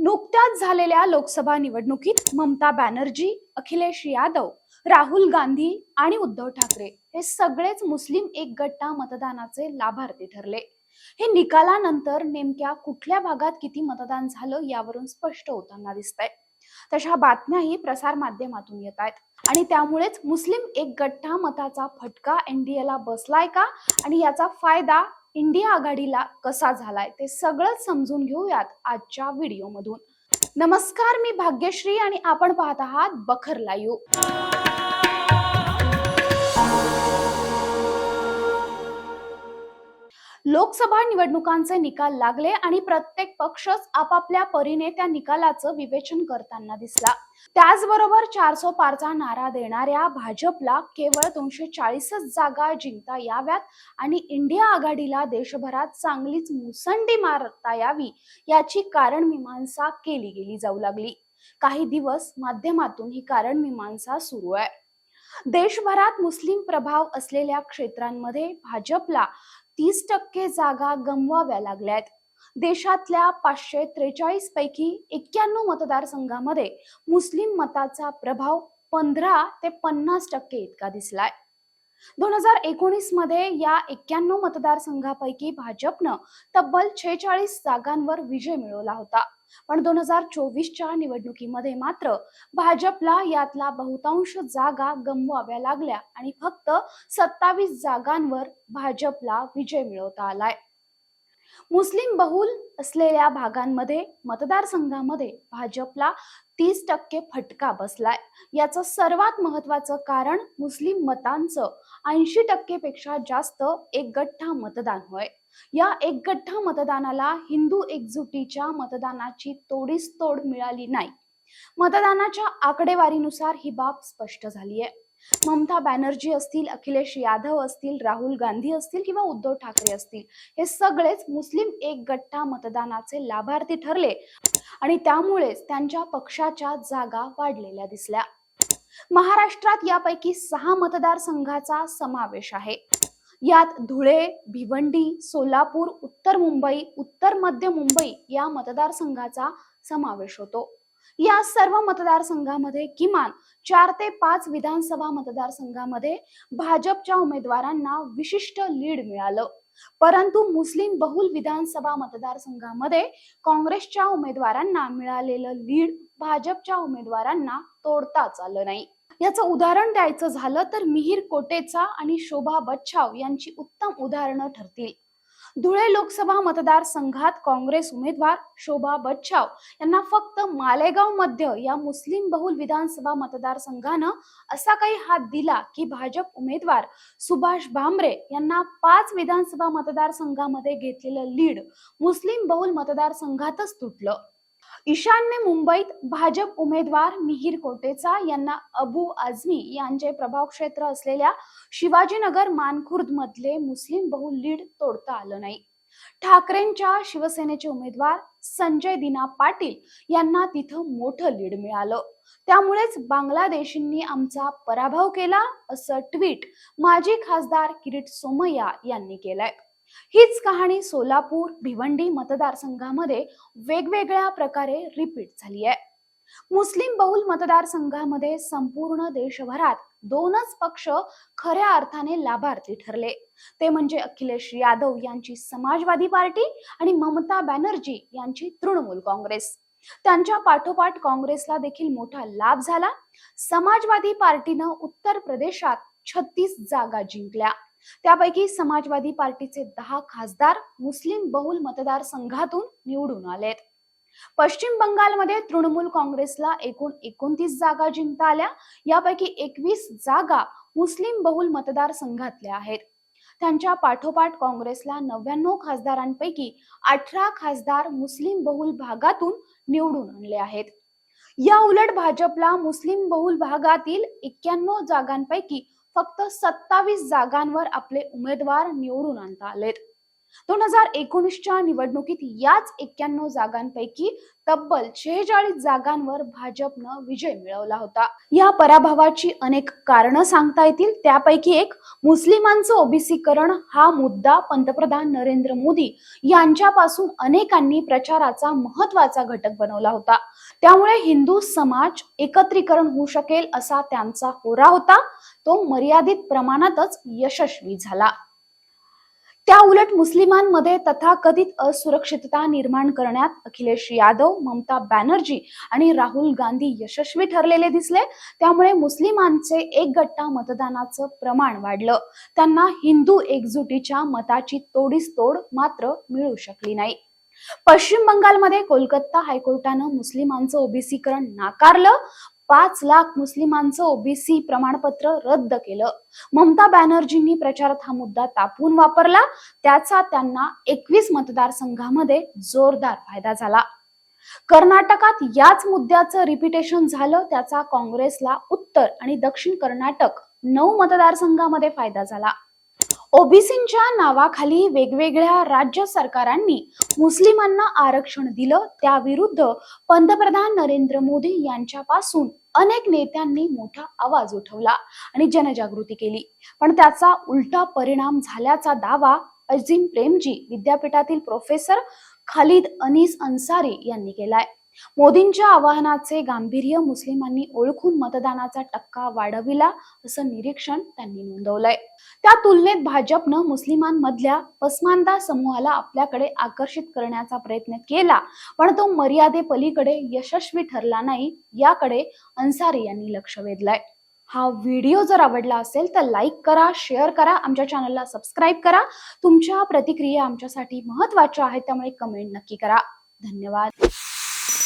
नुकत्याच झालेल्या लोकसभा निवडणुकीत ममता बॅनर्जी अखिलेश यादव राहुल गांधी आणि उद्धव ठाकरे हे सगळेच मुस्लिम एक गट्टा मतदानाचे लाभार्थी ठरले. हे निकालानंतर नेमक्या कुठल्या भागात किती मतदान झालं यावरून स्पष्ट होताना दिसतंय. तशा बातम्याही प्रसार माध्यमातून येत आहेत. आणि त्यामुळेच मुस्लिम एक गट्टा मताचा फटका एनडीएला बसलाय का? आणि याचा फायदा इंडिया आघाडीला कसा झालाय ते सगळंच समजून घेऊयात आजच्या व्हिडिओमधून. नमस्कार मी भाग्यश्री आणि आपण पाहत आहात बखर लाईव्ह. लोकसभा निवडणुकांचे निकाल लागले आणि प्रत्येक पक्षच आपापल्या परीने त्या निकालाचं विवेचन करताना दिसला. त्याचबरोबर चारसो पारचा नारा देणाऱ्या भाजपला केवळ दोनशे चाळीसच जागा जिंकता याव्यात आणि इंडिया आघाडीला देशभरात चांगलीच मुसंडी मारता यावी याची कारण मीमांसा केली गेली जाऊ लागली. काही दिवस माध्यमातून ही कारण मीमांसा सुरू आहे. देशभरात मुस्लिम प्रभाव असलेल्या क्षेत्रांमध्ये भाजपला तीस टक्के जागा गमवाव्या लागल्यात देशातल्या पाचशे त्रेचाळीस पैकी एक्क्याण्णव मतदारसंघामध्ये मुस्लिम मताचा प्रभाव पंधरा ते पन्नास टक्के इतका दिसलाय. दोन हजार एकोणीसमध्ये या एक्क्याण्णव मतदारसंघापैकी भाजपनं तब्बल छेचाळीस जागांवर विजय मिळवला होता. पण दोन हजार चोवीसच्या निवडणुकीमध्ये मात्र भाजपला यातला बहुतांश जागा गमवाव्या लागल्या आणि फक्त सत्तावीस जागांवर भाजपला विजय मिळवता आलाय. मुस्लिम बहुल असलेल्या भागांमध्ये मतदारसंघामध्ये भाजपला तीस टक्के फटका बसलाय. याचं सर्वात महत्वाचं कारण मुस्लिम मतांचं ऐंशी टक्केपेक्षा जास्त एक गठ्ठा मतदान होय. या एक गठ्ठा मतदानाला हिंदू एकजुटीच्या मतदानाची तोडीस तोड मिळाली नाही. मतदानाच्या आकडेवारीनुसार ही बाब स्पष्ट झाली आहे ममता बॅनर्जी असतील अखिलेश यादव असतील राहुल गांधी असतील किंवा उद्धव ठाकरे असतील हे सगळेच मुस्लिम एक गट्टा मतदानाचे लाभार्थी ठरले आणि त्यामुळेच त्यांच्या पक्षाच्या जागा वाढलेल्या दिसल्या. महाराष्ट्रात यापैकी सहा मतदारसंघाचा समावेश आहे. यात धुळे भिवंडी सोलापूर उत्तर मुंबई उत्तर मध्य मुंबई या मतदारसंघाचा समावेश होतो. या सर्व मतदारसंघामध्ये किमान चार ते पाच विधानसभा मतदारसंघामध्ये भाजपच्या उमेदवारांना विशिष्ट लीड मिळालं. परंतु मुस्लिम बहुल विधानसभा मतदारसंघामध्ये काँग्रेसच्या उमेदवारांना मिळालेलं लीड भाजपच्या उमेदवारांना तोडताच आलं नाही. याचं उदाहरण द्यायचं झालं तर मिहीर कोटेचा आणि शोभा बच्छाव यांची उत्तम उदाहरणं ठरतील. धुळे लोकसभा मतदारसंघात काँग्रेस उमेदवार शोभा बच्छाव यांना फक्त मालेगाव मध्य या मुस्लिम बहुल विधानसभा मतदारसंघानं असा काही हात दिला की भाजप उमेदवार सुभाष भामरे यांना पाच विधानसभा मतदारसंघामध्ये घेतलेलं लीड मुस्लिम बहुल मतदारसंघातच तुटलं. ईशान्य मुंबईत भाजप उमेदवार मिहीर कोटेचा यांना अबू आझमी यांचे प्रभाव क्षेत्र असलेल्या शिवाजीनगर मानखुर्द मधले मुस्लिम बहुल लीड तोडता आलं नाही. ठाकरेंच्या शिवसेनेचे उमेदवार संजय दिना पाटील यांना तिथं मोठं लीड मिळालं. त्यामुळेच बांगलादेशींनी आमचा पराभव केला असं ट्विट माजी खासदार किरीट सोमय्या यांनी केलंय. हीच कहाणी सोलापूर भिवंडी मतदारसंघामध्ये वेगवेगळ्या प्रकारे रिपीट झाली आहे. मुस्लिम बहुल मतदारसंघामध्ये संपूर्ण देशभरात दोनच पक्ष खऱ्या अर्थाने लाभार्थी ठरले. ते म्हणजे अखिलेश यादव यांची समाजवादी पार्टी आणि ममता बॅनर्जी यांची तृणमूल काँग्रेस. त्यांच्या पाठोपाठ काँग्रेसला देखील मोठा लाभ झाला. समाजवादी पार्टीनं उत्तर प्रदेशात छत्तीस जागा जिंकल्या. त्यापैकी समाजवादी पार्टीचे दहा खासदार मुस्लिम बहुल मतदारसंघातून निवडून आलेत. पश्चिम बंगालमध्ये तृणमूल काँग्रेसला एकूण एकोणतीस जागा जिंकता आल्या. यापैकी एकवीस जागा मुस्लिम बहुल मतदारसंघातल्या आहेत. त्यांच्या पाठोपाठ काँग्रेसला नव्याण्णव खासदारांपैकी अठरा खासदार मुस्लिम बहुल भागातून निवडून आणले आहेत. या उलट भाजपला मुस्लिम बहुल भागातील एक्क्याण्णव जागांपैकी फक्त सत्तावीस जागांवर आपले उमेदवार निवडून आणता आलेत दोन हजार एकोणीसच्या निवडणुकीत याच एक्क्याण्णव जागांपैकी तब्बल शेहेचाळीस जागांवर भाजपनं विजय मिळवला होता. या पराभवाची अनेक कारणं सांगता येतील. त्यापैकी एक मुस्लिमांचं ओबीसीकरण हा मुद्दा पंतप्रधान नरेंद्र मोदी यांच्यापासून अनेकांनी प्रचाराचा महत्त्वाचा घटक बनवला होता. त्यामुळे हिंदू समाज एकत्रीकरण होऊ शकेल असा त्यांचा होरा होता. तो मर्यादित प्रमाणातच यशस्वी झाला. त्या उलट मुस्लिमांमध्ये तथाकथित असुरक्षितता निर्माण करण्यात अखिलेश यादव ममता बॅनर्जी आणि राहुल गांधी यशस्वी ठरलेले दिसले. त्यामुळे मुस्लिमांचे एक गट्टा मतदानाचं प्रमाण वाढलं. त्यांना हिंदू एकजुटीच्या मताची तोडीस तोड मात्र मिळू शकली नाही. पश्चिम बंगालमध्ये कोलकाता हायकोर्टानं मुस्लिमांचं ओबीसीकरण नाकारलं. पाच लाख मुस्लिमांचं ओबीसी प्रमाणपत्र रद्द केलं. ममता बॅनर्जींनी प्रचारात हा मुद्दा तापवून वापरला. त्याचा त्यांना एकवीस मतदारसंघामध्ये जोरदार फायदा झाला. कर्नाटकात याच मुद्द्याचं रिपिटेशन झालं. त्याचा काँग्रेसला उत्तर आणि दक्षिण कर्नाटक नऊ मतदारसंघामध्ये फायदा झाला. ओबीसींच्या नावाखाली वेगवेगळ्या राज्य सरकारांनी मुस्लिमांना आरक्षण दिलं त्याविरुद्ध पंतप्रधान नरेंद्र मोदी यांच्यापासून अनेक नेत्यांनी मोठा आवाज उठवला आणि जनजागृती केली. पण त्याचा उलटा परिणाम झाल्याचा दावा अजीम प्रेमजी विद्यापीठातील प्रोफेसर खालिद अनीस अन्सारी यांनी केलाय. मोदींच्या आवाहनाचे गांभीर्य मुस्लिमांनी ओळखून मतदानाचा टक्का वाढविला असं निरीक्षण त्यांनी नोंदवलंय. त्या तुलनेत भाजपनं मुस्लिमांमधल्या पसमानदा समूहाला आपल्याकडे आकर्षित करण्याचा प्रयत्न केला पण तो मर्यादेपलीकडे यशस्वी ठरला नाही याकडे अन्सारी यांनी लक्ष वेधलंय. हा व्हिडिओ जर आवडला असेल तर लाईक करा शेअर करा आमच्या चॅनलला सबस्क्राईब करा. तुमच्या प्रतिक्रिया आमच्यासाठी महत्त्वाच्या आहेत त्यामुळे कमेंट नक्की करा. धन्यवाद.